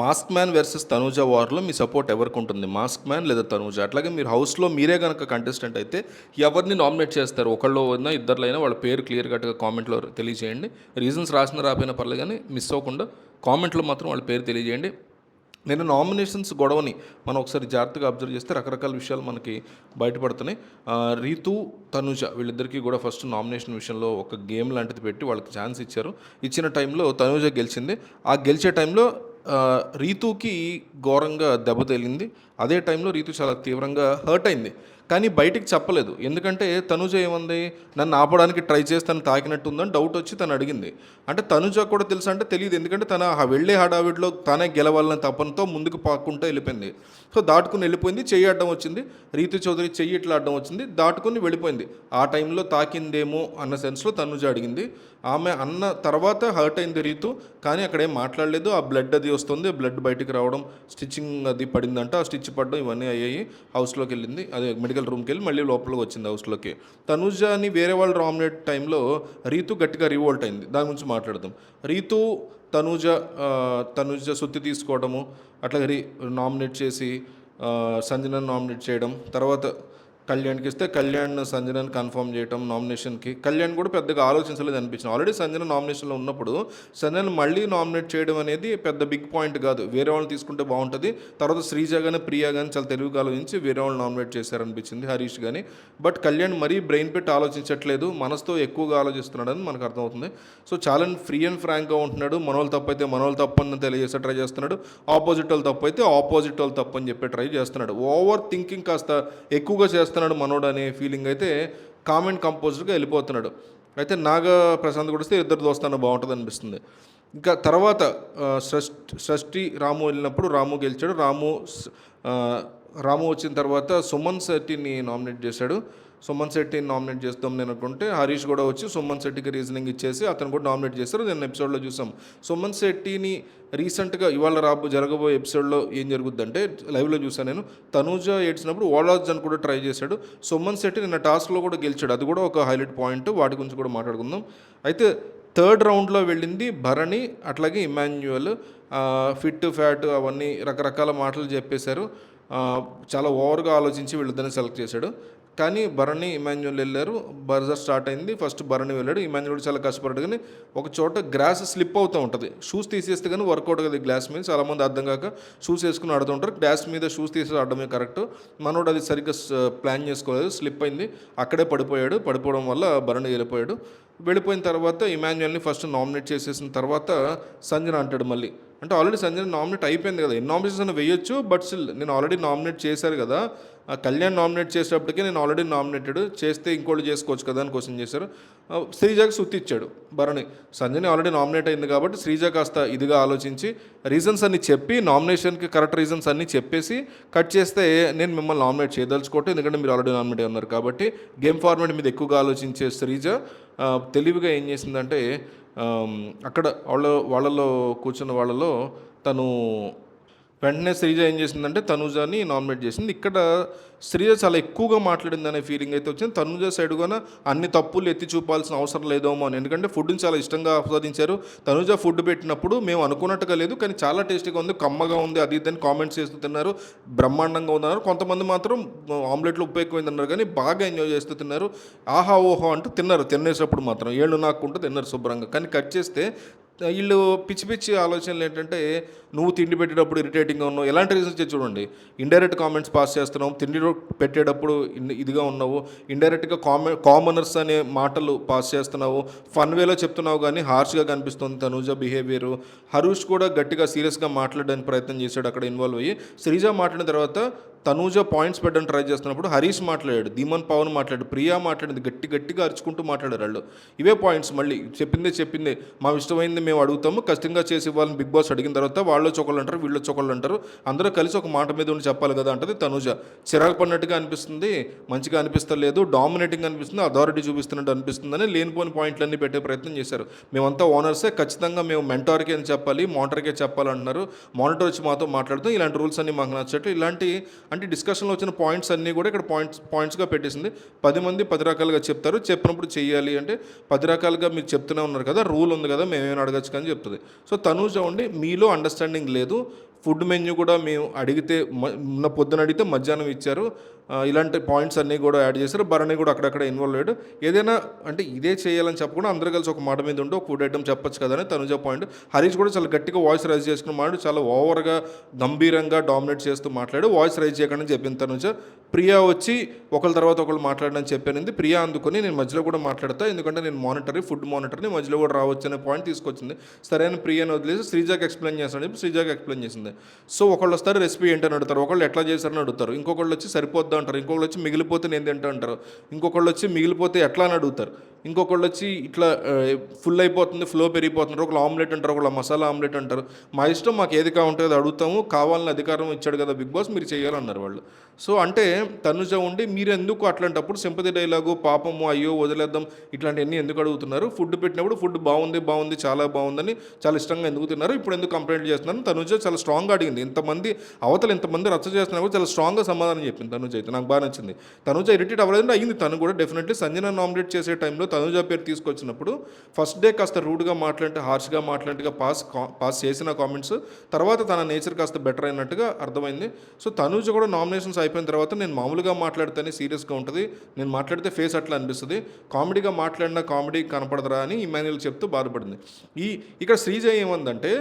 Mask man versus Tanuja వార్లో మీ support ఎవరికి ఉంటుంది? మాస్క్ మ్యాన్ లేదా తనూజ అట్లాగే మీరు హౌస్లో మీరే కనుక కంటెస్టెంట్ అయితే ఎవరిని నామినేట్ చేస్తారు? ఒకళ్ళు అయినా ఇద్దరులో అయినా వాళ్ళ పేరు క్లియర్ కట్గా కామెంట్లో తెలియజేయండి. రీజన్స్ రాసిన రాపోయినా పర్లేదు కానీ మిస్ అవ్వకుండా కామెంట్లో మాత్రం వాళ్ళ పేరు తెలియజేయండి. నేను నామినేషన్స్ గొడవని మనం ఒకసారి జాగ్రత్తగా అబ్జర్వ్ చేస్తే రకరకాల విషయాలు మనకి బయటపడుతున్నాయి. రీతు తనుజ వీళ్ళిద్దరికీ కూడా ఫస్ట్ నామినేషన్ విషయంలో ఒక గేమ్ లాంటిది పెట్టి వాళ్ళకి ఛాన్స్ ఇచ్చారు. ఇచ్చిన టైంలో తనుజ గెలిచింది. ఆ గెలిచే టైంలో రీతుకి ఘోరంగా దెబ్బ తగిలింది. అదే టైంలో రీతు చాలా తీవ్రంగా హర్ట్ అయింది. కానీ బయటికి చెప్పలేదు. ఎందుకంటే తనుజ ఏముంది? నన్ను ఆపడానికి ట్రై చేసి తను తాకినట్టు ఉందని డౌట్ వచ్చి తను అడిగింది. అంటే తనుజ కూడా తెలుసు? అంటే తెలియదు ఎందుకంటే తన ఆ వెళ్ళే హడావిడిలో తానే గెలవాలని తపనతో ముందుకు పాక్కుంటూ వెళ్ళిపోయింది. సో దాటుకుని వెళ్ళిపోయింది. చెయ్యి అడ్డం వచ్చింది. రీతు చౌదరి చెయ్యి ఇట్లా అడ్డం వచ్చింది. దాటుకుని వెళ్ళిపోయింది. ఆ టైంలో తాకిందేమో అన్న సెన్స్లో తనుజ అడిగింది. ఆమె అన్న తర్వాత హర్ట్ అయింది రీతు. కానీ అక్కడ ఏం మాట్లాడలేదు. ఆ బ్లడ్ అది వస్తుంది. బ్లడ్ బయటికి రావడం స్టిచ్చింగ్ అది పడిందంట. ఆ స్టిచ్ పడడం ఇవన్నీ అయ్యాయి. హౌస్లోకి వెళ్ళింది. అదే మెడికల్ రూమ్కి వెళ్ళి మళ్ళీ లోపలికి వచ్చింది హౌస్లోకి తనుజాని వేరే వాళ్ళు రామినేట్ టైంలో రీతు గట్టిగా రివోల్ట్ అయింది. దాని గురించి మాట్లాడదాం. రీతు తనుజ తనుజ సుత్తి తీసుకోవడము అట్లాగే రీ నామినేట్ చేసి ఆ, సంజనను నామినేట్ చేయడం తర్వాత కళ్యాణ్కి ఇస్తే కళ్యాణ్ సంజనని కన్ఫర్మ్ చేయటం నామినేషన్కి. కళ్యాణ్ కూడా పెద్దగా ఆలోచించలేదు అనిపించింది. ఆల్రెడీ సంజన నామినేషన్లో ఉన్నప్పుడు సంజన్ మళ్ళీ నామినేట్ చేయడం అనేది పెద్ద బిగ్ పాయింట్ కాదు. వేరే వాళ్ళని తీసుకుంటే బాగుంటుంది. తర్వాత శ్రీజ కానీ ప్రియా కానీ చాలా తెలుగుగా ఆలోచించి వేరే వాళ్ళు నామినేట్ చేశారనిపించింది హరీష్ కానీ బట్ కళ్యాణ్ మరీ బ్రెయిన్ పెట్టి ఆలోచించట్లేదు. మనసుతో ఎక్కువగా ఆలోచిస్తున్నాడని మనకు అర్థమవుతుంది. సో చాలా ఫ్రీ అండ్ ఫ్రాంక్గా ఉంటున్నాడు. మనోళ్ళు తప్పు అయితే మనోళ్ళు తప్పు అని తెలియజేసే ట్రై చేస్తున్నాడు. ఆపోజిట్ వాళ్ళు తప్పు అయితే ఆపోజిట్ వాళ్ళు తప్పు అని చెప్పి ట్రై చేస్తున్నాడు. ఓవర్ థింకింగ్ కాస్త ఎక్కువగా చేస్తున్నాడు. మనోడు అనే ఫీలింగ్ అయితే కామెంట్ కంపోజర్గా వెళ్ళిపోతున్నాడు. అయితే నాగ ప్రశాంత్ కూడా వస్తే ఇద్దరు దోస్తాను బాగుంటుంది అనిపిస్తుంది. ఇంకా తర్వాత ఆ, షష్ఠి రాము వెళ్ళినప్పుడు రాము గెలిచాడు. రాము రాము వచ్చిన తర్వాత సుమన్ శెట్టిని నామినేట్ చేశాడు. సుమన్ శెట్టిని నామినేట్ చేస్తాం నేను అనుకుంటే హరీష్ కూడా వచ్చి సుమన్ శెట్టికి రీజనింగ్ ఇచ్చేసి అతను కూడా నామినేట్ చేశారు నేను ఎపిసోడ్లో చూసాం సుమన్ శెట్టిని రీసెంట్గా ఇవాళ రాబో జరగబోయే ఎపిసోడ్లో ఏం జరుగుద్దంటే లైవ్లో చూసాను నేను. తనూజ ఏడ్చినప్పుడు ఓలాజ్ అని కూడా ట్రై చేశాడు. సుమన్ శెట్టి నిన్న టాస్క్లో కూడా గెలిచాడు. అది కూడా ఒక హైలైట్ పాయింట్ వాటి గురించి కూడా మాట్లాడుకుందాం. అయితే థర్డ్ రౌండ్లో వెళ్ళింది భరణి అట్లాగే ఇమాన్యువల్ ఫిట్ ఫ్యాట్ అవన్నీ రకరకాల మాటలు చెప్పేశారు. చాలా ఓవర్గా ఆలోచించి వీళ్ళిద్దరిని సెలెక్ట్ చేశాడు. కానీ భరణి ఇమాన్యువల్ వెళ్ళారు. బర్జర్ స్టార్ట్ అయింది. ఫస్ట్ భరణి వెళ్ళాడు. ఇమాన్యువల్ చాలా కష్టపడ్డాడు. కానీ ఒక చోట గ్రాస్ స్లిప్ అవుతూ ఉంటుంది. షూస్ తీసేస్తే కానీ వర్కౌట్ కదా గ్లాస్ మీద. చాలామంది అర్థం కాక షూస్ వేసుకుని ఆడుతూ ఉంటారు. గ్లాస్ మీద షూస్ తీసి ఆడడమే కరెక్ట్. మనోడు అది సరిగ్గా ప్లాన్ చేసుకోలేదు. స్లిప్ అయింది. అక్కడే పడిపోయాడు. పడిపోవడం వల్ల భరణి వెళ్ళిపోయాడు. వెళ్ళిపోయిన తర్వాత ఇమాన్యువల్ని ఫస్ట్ నామినేట్ చేసేసిన తర్వాత సంజన అంటాడు మళ్ళీ. అంటే ఆల్రెడీ సంజన నామినేట్ అయిపోయింది కదా. ఎన్ని నామినేషన్స్ అని వేయొచ్చు బట్ స్టిల్ నేను ఆల్రెడీ నామినేట్ చేశారు కదా. కళ్యాణ్ నామినేట్ చేసేటప్పటికే నేను ఆల్రెడీ నామినేటెడ్ చేస్తే ఇంకోటి చేసుకోవచ్చు కదా అని క్వశ్చన్ చేశారు. శ్రీజాకి సుత్తి ఇచ్చాడు భరణి. సంజని ఆల్రెడీ నామినేట్ అయింది కాబట్టి శ్రీజ కాస్త ఇదిగా ఆలోచించి రీజన్స్ అన్ని చెప్పి నామినేషన్కి కరెక్ట్ రీజన్స్ అన్ని చెప్పేసి కట్ చేస్తే నేను మిమ్మల్ని నామినేట్ చేయదలుచుకోవటం ఎందుకంటే మీరు ఆల్రెడీ నామినేట్ అయి ఉన్నారు కాబట్టి గేమ్ ఫార్మేట్ మీద ఎక్కువగా ఆలోచించే శ్రీజ తెలివిగా ఏం చేసిందంటే అక్కడ వాళ్ళ వాళ్ళలో కూర్చున్న వాళ్ళలో తను వెంటనే శ్రీజ ఏం చేసిందంటే తనుజాని నామినేట్ చేసింది. ఇక్కడ శ్రీజ చాలా ఎక్కువగా మాట్లాడింది అనే ఫీలింగ్ అయితే వచ్చింది. తనుజ సైడ్ కూడా అన్ని తప్పులు ఎత్తి చూపాల్సిన అవసరం లేదేమో అని. ఎందుకంటే ఫుడ్ని చాలా ఇష్టంగా ఆస్వాదించారు. తనుజ ఫుడ్ పెట్టినప్పుడు మేము అనుకున్నట్టుగా లేదు కానీ చాలా టేస్టీగా ఉంది కమ్మగా ఉంది అది ఇదని కామెంట్స్ చేస్తూ తిన్నారు. బ్రహ్మాండంగా ఉన్నారు కొంతమంది మాత్రం ఆమ్లెట్లో ఉప్పు ఎక్కువైంది అన్నారు కానీ బాగా ఎంజాయ్ చేస్తూ తిన్నారు. ఆహా ఓహో అంటూ తిన్నారు. తినేసినప్పుడు మాత్రం ఏళ్ళు నాకుంటూ తిన్నారు శుభ్రంగా. కానీ కట్ చేస్తే వీళ్ళు పిచ్చి పిచ్చి ఆలోచనలు ఏంటంటే నువ్వు తిండి పెట్టేటప్పుడు ఇరిటేటింగ్గా ఉన్నావు. ఎలాంటి రీజన్స్ చూడండి. ఇండైరెక్ట్ కామెంట్స్ పాస్ చేస్తున్నావు. తిండి పెట్టేటప్పుడు ఇదిగా ఉన్నావు. ఇండైరెక్ట్గా కామె కామనర్స్ అనే మాటలు పాస్ చేస్తున్నావు. ఫన్ వేలో చెప్తున్నావు కానీ హార్ష్గా కనిపిస్తుంది తనూజ బిహేవియర్ హరీష్ కూడా గట్టిగా సీరియస్గా మాట్లాడడానికి ప్రయత్నం చేశాడు అక్కడ ఇన్వాల్వ్ అయ్యి. శ్రీజ మాట్లాడిన తర్వాత తనూజ పాయింట్స్ పెట్టడం ట్రై చేస్తున్నప్పుడు హరీష్ మాట్లాడాడు ధీమన్ పవన్ మాట్లాడు ప్రియా మాట్లాడింది గట్టి గట్టిగా అరుచుకుంటూ మాట్లాడారు వాళ్ళు. ఇవే పాయింట్స్ మళ్ళీ చెప్పిందే చెప్పిందే. మా ఇష్టమైంది మేము అడుగుతాము కష్టంగా చేసి ఇవ్వాలని బిగ్ బాస్ అడిగిన తర్వాత వాళ్ళు చొక్కలు అంటారు వీళ్ళు చొక్కలు అంటారు. అందరూ కలిసి ఒక మాట మీద ఉండి చెప్పాలి కదా అంటది తనూజ. చిరాకు పడినట్టుగా అనిపిస్తుంది మంచిగా అనిపిస్తలేదు డామినేటింగ్ అనిపిస్తుంది అథారిటీ చూపిస్తున్నట్టు అనిపిస్తుందని లేనిపోని పాయింట్లన్నీ పెట్టే ప్రయత్నం చేశారు. మేమంతా ఓనర్సే ఖచ్చితంగా మేము మెంటార్కే అని చెప్పాలి మానిటర్కే చెప్పాలంటున్నారు. మానిటర్ వచ్చి మాతో మాట్లాడుతూ ఇలాంటి రూల్స్ అన్ని మాకు నచ్చట్టు ఇలాంటి అంటే డిస్కషన్లో వచ్చిన పాయింట్స్ అన్నీ కూడా ఇక్కడ పాయింట్స్ పాయింట్స్గా పెట్టేసింది. పది మంది పది రకాలుగా చెప్తారు. చెప్పినప్పుడు చేయాలి అంటే పది రకాలుగా మీరు చెప్తూనే ఉన్నారు కదా రూల్ ఉంది కదా మేమేమైనా అడగచ్చు కానీ చెప్తుంది. సో తనూజ ఉండి మీలో అండర్స్టాండింగ్ లేదు. ఫుడ్ మెన్యూ కూడా మేము అడిగితే ఉన్న మొన్న పొద్దున అడిగితే మధ్యాహ్నం ఇచ్చారు. ఇలాంటి పాయింట్స్ అన్నీ కూడా యాడ్ చేశారు. భరణి కూడా అక్కడక్కడ ఇన్వాల్వ్ అయ్యాడు. ఏదైనా అంటే ఇదే చేయాలని చెప్పకుండా అందరూ కలిసి ఒక మాట మీద ఉంటే ఒక ఫుడ్ ఐటమ్ చెప్పొచ్చు కదా అని తనుజ పాయింట్. హరీష్ కూడా చాలా గట్టిగా వాయిస్ రైజ్ చేసుకున్న మాట చాలా ఓవర్గా గంభీరంగా డామినేట్ చేస్తూ మాట్లాడు వాయిస్ రైజ్ చేయకుండా చెప్పింది తనుజ. ప్రియా వచ్చి ఒకళ్ళ తర్వాత ఒకళ్ళు మాట్లాడని చెప్పానింది ప్రియా అందుకొని నేను మధ్యలో కూడా మాట్లాడతా ఎందుకంటే నేను మానిటరీ ఫుడ్ మానిటర్ని మధ్యలో కూడా రావచ్చు అనే పాయింట్ తీసుకొచ్చింది. సరైన ప్రియాని వదిలేసి శ్రీజాకి ఎక్స్ప్లెయిన్ చేస్తాను చెప్పి శ్రీజాకి ఎక్స్ప్లెయిన్ చేసింది. సో ఒకళ్ళు వస్తారు రెసిపీ ఏంటని అడుగుతారు. ఒకళ్ళు ఎట్లా చేశారని అడుగుతారు. ఇంకొకళ్ళు వచ్చి సరిపోద్దా అంటారు. ఇంకొకళ్ళు వచ్చి మిగిలిపోతే నేను తింటా అంటారు. ఇంకొకళ్ళు వచ్చి మిగిలిపోతే ఎట్లా అని అడుగుతారు. ఇంకొకళ్ళు వచ్చి ఇట్లా ఫుల్ అయిపోతుంది ఫ్లో పెరిగిపోతున్నారు ఒకళ్ళు ఆమ్లెట్ అంటారు ఒకళ్ళు మసాలా ఆమ్లెట్ అంటారు. మా ఇష్టం మాకు ఏది కావాలంటే అది అడుగుతాము. కావాలని అధికారం ఇచ్చాడు కదా బిగ్ బాస్ మీరు చేయాలన్నారు వాళ్ళు. సో అంటే తనుజ ఉండి మీరు ఎందుకు అట్లాంటప్పుడు సింపతి డైలాగు పాపము అయ్యో వదిలేద్దాం ఇట్లాంటివన్నీ ఎందుకు అడుగుతున్నారు? ఫుడ్ పెట్టినప్పుడు ఫుడ్ బాగుంది బాగుంది చాలా బాగుందని చాలా ఇష్టంగా ఎందుకు తిన్నారు? ఇప్పుడు ఎందుకు కంప్లైంట్ చేస్తున్నారు? తనుజ చాలా స్ట్రాంగ్గా అడిగింది. ఇంతమంది అవతల ఇంతమంది రచ్చ చేస్తున్నా కూడా చాలా స్ట్రాంగ్గా సమాధానం చెప్పింది తనుజ అయితే. నాకు బాగా నచ్చింది. తనుజ ఇరిటేట్ అవ్వలేదంటే అయింది తను కూడా. డెఫినెట్లీ సంజన నామినేట్ చేసే టైంలో తనుజ పేరు తీసుకొచ్చినప్పుడు ఫస్ట్ డే కాస్త రూడ్గా మాట్లాడితే హార్ష్గా మాట్లాడిగా పాస్ పాస్ చేసిన కామెంట్స్ తర్వాత తన నేచర్ కాస్త బెటర్ అయినట్టుగా అర్థమైంది. సో తనుజ కూడా నామినేషన్స్ అయిపోయిన తర్వాత నేను మామూలుగా మాట్లాడితేనే సీరియస్గా ఉంటుంది. నేను మాట్లాడితే ఫేస్ అట్లా అనిపిస్తుంది. కామెడీగా మాట్లాడినా కామెడీ కనపడదురా అని ఇమాన్యుల్ చెప్తూ బాధపడింది. ఈ ఇక్కడ శ్రీజ ఏమందంటే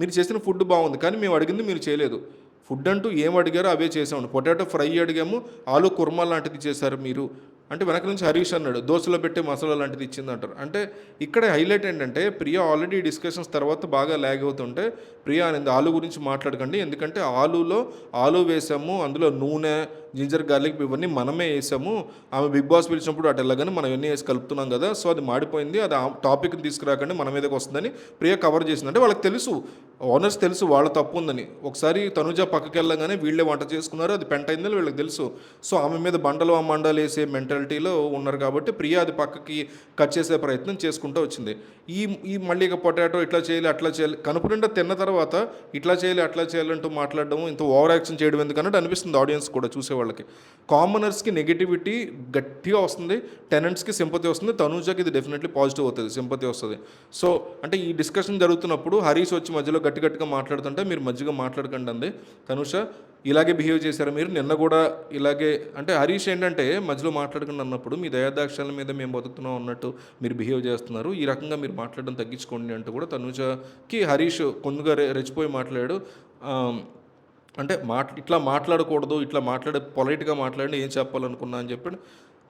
మీరు చేసిన ఫుడ్ బాగుంది కానీ మేము అడిగింది మీరు చేయలేదు. ఫుడ్ అంటూ ఏం అడిగారో అవే చేసాము పొటాటో ఫ్రై అడిగాము. ఆలు కుర్మా లాంటిది చేశారు మీరు. అంటే వెనక నుంచి హరీష్ అన్నాడు దోశలో పెట్టే మసాలా లాంటిది ఇచ్చింది అంటారు. అంటే ఇక్కడ హైలైట్ ఏంటంటే ప్రియా ఆల్రెడీ డిస్కషన్స్ తర్వాత బాగా ల్యాగ్ అవుతుంటే ప్రియా అనేది ఆలు గురించి మాట్లాడకండి. ఎందుకంటే ఆలులో ఆలు వేసాము అందులో నూనె జింజర్ గార్లిక్ ఇవన్నీ మనమే వేసాము. ఆమె బిగ్ బాస్ పిలిచినప్పుడు అటు వెళ్ళగానే మనం ఇవన్నీ వేసి కలుపుతున్నాం కదా. సో అది మాడిపోయింది. అది ఆ టాపిక్ తీసుకురాకండి మన మీదకి వస్తుందని ప్రియ కవర్ చేసింది అంటే వాళ్ళకి తెలుసు. ఓనర్స్ తెలుసు వాళ్ళ తప్పు ఉందని. ఒకసారి తనుజ పక్కకి వెళ్ళగానే వీళ్ళే వంట చేసుకున్నారు. అది పెంట అయిందని వీళ్ళకి తెలుసు. సో ఆమె మీద బండలు ఆ మండలు వేసే మెంటాలిటీలో ఉన్నారు కాబట్టి ప్రియ అది పక్కకి కట్ చేసే ప్రయత్నం చేసుకుంటూ వచ్చింది. ఈ ఈ మళ్ళీ ఇక పొటాటో ఇట్లా చేయాలి అట్లా చేయాలి కనుపు నిండా తిన్న తర్వాత ఇట్లా చేయాలి అట్లా చేయాలంటూ మాట్లాడడం ఇంత ఓవర్ యాక్షన్ చేయడం ఎందుకన్నట్టు అనిపిస్తుంది. ఆడియన్స్ కూడా వాళ్ళకి. కామనర్స్కి నెగిటివిటీ గట్టిగా వస్తుంది టెనెంట్స్కి సింపతి వస్తుంది తనూజకి ఇది డెఫినెట్లీ పాజిటివ్ అవుతుంది సింపతి వస్తుంది. సో అంటే ఈ డిస్కషన్ జరుగుతున్నప్పుడు హరీష్ వచ్చి మధ్యలో గట్టి గట్టిగా మాట్లాడుతుంటే మీరు మధ్యగా మాట్లాడకండి అంది. తనుష ఇలాగే బిహేవ్ చేశారు మీరు నిన్న కూడా ఇలాగే అంటే హరీష్ ఏంటంటే మధ్యలో మాట్లాడకండి అన్నప్పుడు మీ దయాదాక్షాల మీద మేము బతుకుతున్నాం అన్నట్టు మీరు బిహేవ్ చేస్తున్నారు. ఈ రకంగా మీరు మాట్లాడడం తగ్గించుకోండి అంటూ కూడా తనుజకి హరీష్ కొందుగా రెచ్చిపోయి మాట్లాడాడు. అంటే మాట్ ఇట్లా మాట్లాడకూడదు ఇట్లా మాట్లాడే పొలైట్గా మాట్లాడి ఏం చెప్పాలనుకున్నా అని చెప్పి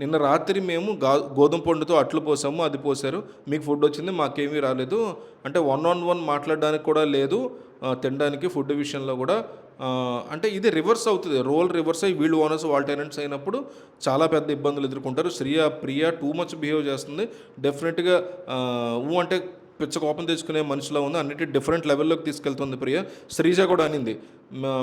నిన్న రాత్రి మేము గా గోధుమ పండుతో అట్లు పోసాము అది పోసారు. మీకు ఫుడ్ వచ్చింది మాకేమీ రాలేదు. అంటే వన్ ఆన్ వన్ మాట్లాడడానికి కూడా లేదు. తినడానికి ఫుడ్ విషయంలో కూడా. అంటే ఇది రివర్స్ అవుతుంది. రోల్ రివర్స్ అయ్యి వీళ్ళు ఓనర్స్ వాళ్ళ టెనెంట్స్ అయినప్పుడు చాలా పెద్ద ఇబ్బందులు ఎదుర్కొంటారు. Shriya Priya too much behave చేస్తుంది. డెఫినెట్గా ఊ అంటే పిచ్చ కోపం తెచ్చుకునే మనిషిలో ఉంది. అన్నిటి డిఫరెంట్ లెవెల్లోకి తీసుకెళ్తుంది ప్రియ. శ్రీజ కూడా అనింది.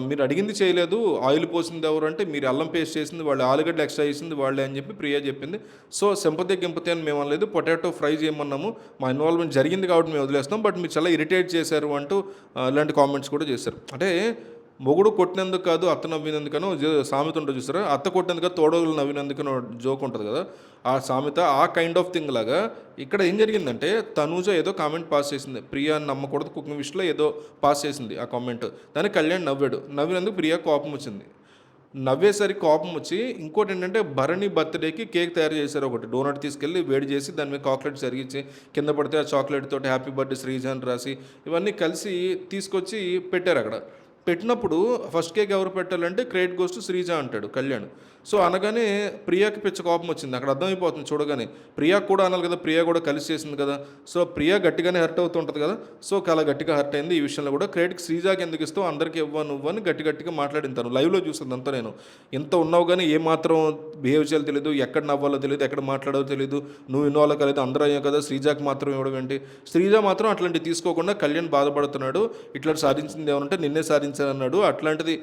మీరు అడిగింది చేయలేదు. ఆయిల్ పోసింది ఎవరు అంటే మీరు అల్లం పేస్ట్ చేసింది వాళ్ళు ఆలుగడ్డ ఎక్స్ట్రా చేసింది వాళ్ళే అని చెప్పి ప్రియ చెప్పింది. సో సింపతి గింపతి అని మేము అనలేదు. పొటాటో ఫ్రై చేయమన్నాము. మా ఇన్వాల్వ్మెంట్ జరిగింది కాబట్టి మేము వదిలేస్తాం బట్ మీరు చాలా ఇరిటేట్ చేశారు అంటూ ఇలాంటి కామెంట్స్ కూడా చేశారు. అంటే మొగుడు కొట్టినందుకు కాదు అత్త నవ్వినందుకనో సామెత ఉంటుంది చూసారా? అత్త కొట్టినందుకు తోడోలు నవ్వినందుకనో జోక్ ఉంటుంది కదా? ఆ సామెత ఆ కైండ్ ఆఫ్ థింగ్ లాగా ఇక్కడ ఏం జరిగిందంటే తనూజ ఏదో కామెంట్ పాస్ చేసింది. ప్రియా నమ్మకూడదు కుకింగ్ విషయంలో ఏదో పాస్ చేసింది ఆ కామెంట్ దాన్ని కళ్యాణ్ నవ్వాడు. నవ్వినందుకు ప్రియా కోపం వచ్చింది. నవ్వేసరికి కోపం వచ్చి ఇంకోటి ఏంటంటే భరణి బర్త్డేకి కేక్ తయారు చేశారు ఒకటి. డోనట్ తీసుకెళ్ళి వేడి చేసి దాని మీద చాక్లెట్ జరిగించి కింద పడితే ఆ చాక్లెట్ తోటి హ్యాపీ బర్త్డే శ్రీజ రాసి ఇవన్నీ కలిసి తీసుకొచ్చి పెట్టారు అక్కడ. పెట్టినప్పుడు ఫస్ట్ కేక్ ఎవరు పెట్టాలంటే క్రెడిట్ గోస్ టు శ్రీజ అంటాడు కళ్యాణ్. సో అనగానే ప్రియాకి పిచ్చ కోపం వచ్చింది. అక్కడ అర్థమైపోతుంది చూడగానే. ప్రియా కూడా అనాలి కదా ప్రియా కూడా కలిసి చేసింది కదా. సో ప్రియా గట్టిగానే హర్ట్ అవుతుంటుంది కదా. సో అలా గట్టిగా హర్ట్ అయింది ఈ విషయంలో కూడా. క్రెడిట్ శ్రీజాకి ఎందుకు ఇస్తావు? అందరికీ ఇవ్వను ఇవ్వని గట్టి గట్టిగా మాట్లాడిన తను. లైవ్లో చూసింది అంతా నేను. ఎంత ఉన్నావు కానీ ఏ మాత్రం బిహేవ్ చేయాలో తెలియదు ఎక్కడ నవ్వాలో తెలియదు ఎక్కడ మాట్లాడాలో తెలియదు నువ్వు ఇన్వాల్వ్ కాలేదు అందరూ అయ్యాం కదా శ్రీజాకి మాత్రం ఇవ్వడం ఏంటి? శ్రీజ మాత్రం అట్లాంటివి తీసుకోకుండా కళ్యాణ్ బాధపడుతున్నాడు. ఇట్లా సాధించింది ఏమంటే నిన్నే అన్నాడు. అట్లాంటిది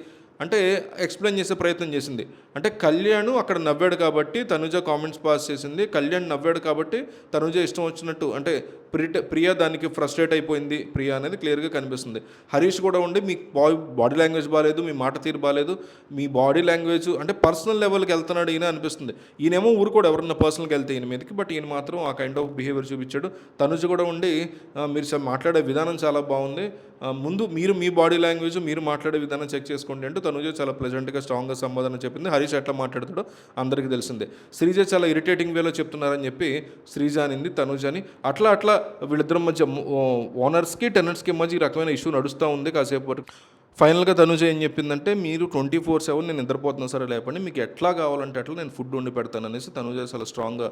అంటే ఎక్స్ప్లెయిన్ చేసే ప్రయత్నం చేసింది. అంటే కళ్యాణ్ అక్కడ నవ్వాడు కాబట్టి తనుజ కామెంట్స్ పాస్ చేసింది. కళ్యాణ్ నవ్వాడు కాబట్టి తనుజ ఇష్టం వచ్చినట్టు అంటే ప్రియ ప్రియా దానికి ఫ్రస్ట్రేట్ అయిపోయింది. ప్రియా అనేది క్లియర్గా కనిపిస్తుంది. హరీష్ కూడా ఉండి మీ బాడీ బాడీ లాంగ్వేజ్ బాగాలేదు మీ మాట తీరు బాగాలేదు మీ బాడీ లాంగ్వేజ్ అంటే పర్సనల్ లెవెల్కి వెళ్తున్నాడు ఈయన అనిపిస్తుంది. ఈయనేమో ఊరు కూడా ఎవరన్నా పర్సనల్కి వెళ్తే ఈయన మీదకి బట్ ఈయన మాత్రం ఆ కైండ్ ఆఫ్ బిహేవియర్ చూపించాడు. తనుజ కూడా ఉండి మీరు మాట్లాడే విధానం చాలా బాగుంది. ముందు మీరు మీ బాడీ లాంగ్వేజ్ మీరు మాట్లాడే విధానం చెక్ చేసుకోండి అంటూ తనుజ చాలా ప్లెజెంట్గా స్ట్రాంగ్గా సమాధానం చెప్పింది. హరీష్ ఎట్లా మాట్లాడతాడో అందరికీ తెలిసిందే. శ్రీజ చాలా ఇరిటేటింగ్ వేలో చెప్తున్నారని చెప్పి శ్రీజ అనింది తనుజ అని. అట్లా అట్లా వీళ్ళిద్దరి మధ్య ఓనర్స్కి టెనర్స్కి మధ్య ఈ రకమైన ఇష్యూ నడుస్తూ ఉంది కాసేపు వరకు ఫైనల్గా తనుజ ఏం చెప్పిందంటే మీరు ట్వంటీ ఫోర్ సెవెన్ నేను నిద్రపోతున్నా సరే లేపండి మీకు ఎట్లా కావాలంటే అట్లా నేను ఫుడ్ వండి పెడతాను అనేసి తనుజ చాలా స్ట్రాంగ్గా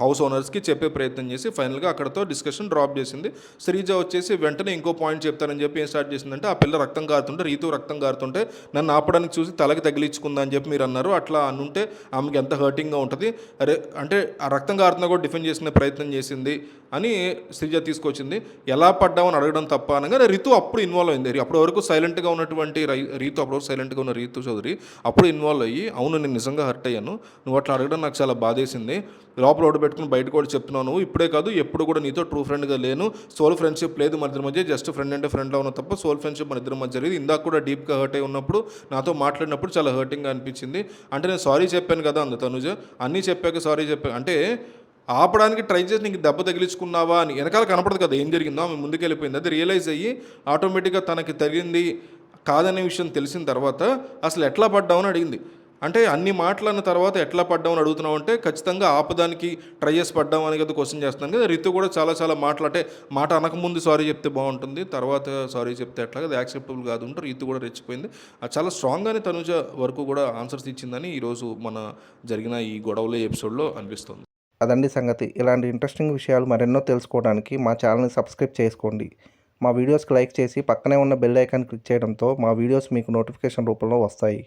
హౌస్ ఓనర్స్కి చెప్పే ప్రయత్నం చేసి ఫైనల్గా అక్కడతో డిస్కషన్ డ్రాప్ చేసింది. శ్రీజ వచ్చేసి వెంటనే ఇంకో పాయింట్ చెప్తానని చెప్పి ఏం స్టార్ట్ చేసిందంటే ఆ పిల్ల రక్తం కారుతుంటే రీతు రక్తం కారుతుంటే నన్ను ఆపడానికి చూసి తలకి తగిలించుకుందా అని చెప్పి మీరు అన్నారు. అట్లా అనుంటే ఆమెకి ఎంత హర్టింగ్గా ఉంటుంది? అరే అంటే ఆ రక్తం కారుతున్నా కూడా డిఫెండ్ చేసిన ప్రయత్నం చేసింది అని శ్రీజ తీసుకొచ్చింది. ఎలా పడ్డామని అడగడం తప్ప అనగా రితు అప్పుడు ఇన్వాల్వ్ అయింది. అప్పటి వరకు సైలెంట్గా ఉన్నటువంటి రై- రీతు అప్పటి వరకు సైలెంట్గా ఉన్న రీతు చౌదరి అప్పుడు ఇన్వాల్వ్ అయ్యి అవును నేను నిజంగా హర్ట్ అయ్యాను. నువ్వు అట్లా అడగడం నాకు చాలా బాధేసింది. లోపల ఓడి పెట్టుకుని బయట కూడా చెప్తున్నావు నువ్వు. ఇప్పుడే కాదు ఎప్పుడు కూడా నీతో ట్రూ ఫ్రెండ్గా లేను. సోల్ ఫ్రెండ్షిప్ లేదు మన ఇద్దరి మధ్య. జస్ట్ ఫ్రెండ్ అంటే ఫ్రెండ్లో ఉన్న తప్ప సోల్ ఫ్రెండ్షిప్ మన ఇద్దరి మధ్య జరిగింది. ఇందాక కూడా డీప్గా హర్ట్ అయి ఉన్నప్పుడు నాతో మాట్లాడినప్పుడు చాలా హర్టింగ్గా అనిపించింది. అంటే నేను సారీ చెప్పాను కదా అందు తనుజ. అన్నీ చెప్పాక సారీ చెప్పాను అంటే ఆపడానికి ట్రై చేసి నీకు దెబ్బ తగిలించుకున్నావా అని వెనకాల కనపడదు కదా ఏం జరిగిందో ఆమె ముందుకెళ్ళిపోయింది అది రియలైజ్ అయ్యి ఆటోమేటిక్గా తనకి తగిలింది కాదనే విషయం తెలిసిన తర్వాత అసలు ఎట్లా పడ్డామని అడిగింది. అంటే అన్ని మాటలన్న తర్వాత ఎట్లా పడ్డామని అడుగుతున్నావు అంటే ఖచ్చితంగా ఆపదానికి ట్రై చేసి పడ్డాం అని కదా క్వశ్చన్ చేస్తున్నాను కదా. రితు కూడా చాలా చాలా మాటలు అంటే మాట అనకముందు సారీ చెప్తే బాగుంటుంది తర్వాత సారీ చెప్తే ఎట్లా అది యాక్సెప్టబుల్ కాదు ఉంటే రితు కూడా రెచ్చిపోయింది. అది చాలా స్ట్రాంగ్గానే తనుజ వరకు కూడా ఆన్సర్స్ ఇచ్చిందని ఈరోజు మన జరిగిన ఈ గొడవల ఎపిసోడ్లో అనిపిస్తుంది. అదండి సంగతి. ఇలాంటి ఇంట్రెస్టింగ్ విషయాలు మరెన్నో తెలుసుకోవడానికి మా ఛానల్ని సబ్స్క్రైబ్ చేసుకోండి. మా వీడియోస్కి లైక్ చేసి పక్కనే ఉన్న బెల్ ఐకాన్ క్లిక్ చేయడంతో మా వీడియోస్ మీకు నోటిఫికేషన్ రూపంలో వస్తాయి.